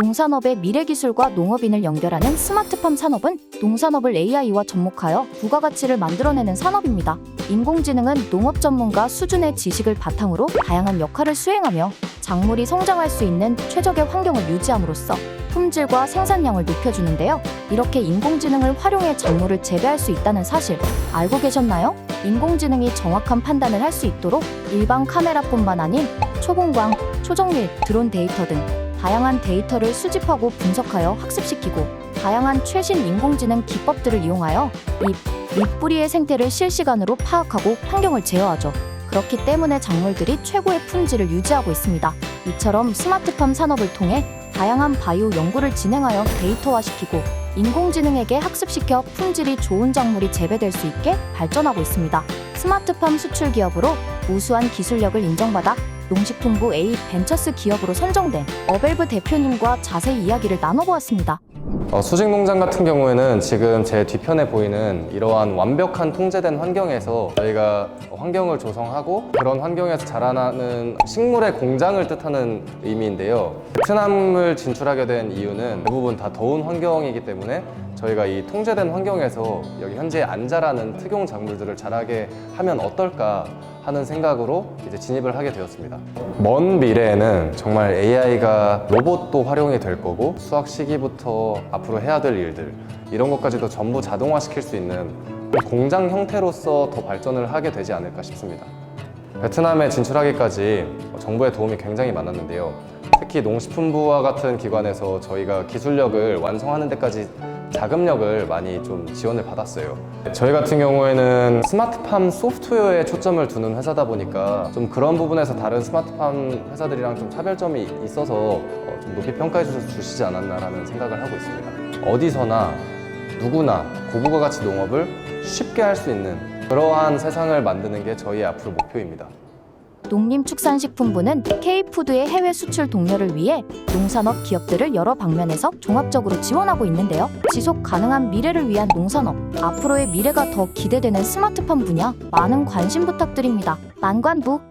농산업의 미래 기술과 농업인을 연결하는 스마트팜 산업은 농산업을 AI와 접목하여 부가가치를 만들어내는 산업입니다. 인공지능은 농업 전문가 수준의 지식을 바탕으로 다양한 역할을 수행하며 작물이 성장할 수 있는 최적의 환경을 유지함으로써 품질과 생산량을 높여주는데요. 이렇게 인공지능을 활용해 작물을 재배할 수 있다는 사실 알고 계셨나요? 인공지능이 정확한 판단을 할 수 있도록 일반 카메라뿐만 아닌 초공광, 초정밀, 드론 데이터 등 다양한 데이터를 수집하고 분석하여 학습시키고 다양한 최신 인공지능 기법들을 이용하여 잎, 잎뿌리의 생태를 실시간으로 파악하고 환경을 제어하죠. 그렇기 때문에 작물들이 최고의 품질을 유지하고 있습니다. 이처럼 스마트팜 산업을 통해 다양한 바이오 연구를 진행하여 데이터화시키고 인공지능에게 학습시켜 품질이 좋은 작물이 재배될 수 있게 발전하고 있습니다. 스마트팜 수출 기업으로 우수한 기술력을 인정받아 농식품부 A 벤처스 기업으로 선정된 어벨브 대표님과 자세히 이야기를 나눠보았습니다. 어, 수직 농장 같은 경우에는 지금 제 뒤편에 보이는 이러한 완벽한 통제된 환경에서 저희가 환경을 조성하고 그런 환경에서 자라나는 식물의 공장을 뜻하는 의미인데요. 베트남을 진출하게 된 이유는 대부분 다 더운 환경이기 때문에 저희가 이 통제된 환경에서 여기 현재 안 자라는 특용 작물들을 자라게 하면 어떨까 하는 생각으로 이제 진입을 하게 되었습니다. 먼 미래에는 정말 AI가 로봇도 활용이 될 거고 수학 시기부터 앞 으로 해야 될 일들 이런 것까지도 전부 자동화시킬 수 있는 공장 형태로서 더 발전을 하게 되지 않을까 싶습니다. 베트남에 진출하기까지 정부의 도움이 굉장히 많았는데요. 특히 농식품부와 같은 기관에서 저희가 기술력을 완성하는 데까지 자금력을 많이 좀 지원을 받았어요. 저희 같은 경우에는 스마트팜 소프트웨어에 초점을 두는 회사다 보니까 좀 그런 부분에서 다른 스마트팜 회사들이랑 좀 차별점이 있어서 어, 좀 높이 평가해 주시지 않았나라는 생각을 하고 있습니다. 어디서나 누구나 고부가 가치 농업을 쉽게 할 수 있는 그러한 세상을 만드는 게 저희의 앞으로 목표입니다. 농림축산식품부는 K푸드의 해외 수출 독려를 위해 농산업 기업들을 여러 방면에서 종합적으로 지원하고 있는데요. 지속 가능한 미래를 위한 농산업, 앞으로의 미래가 더 기대되는 스마트팜 분야 많은 관심 부탁드립니다. 만관부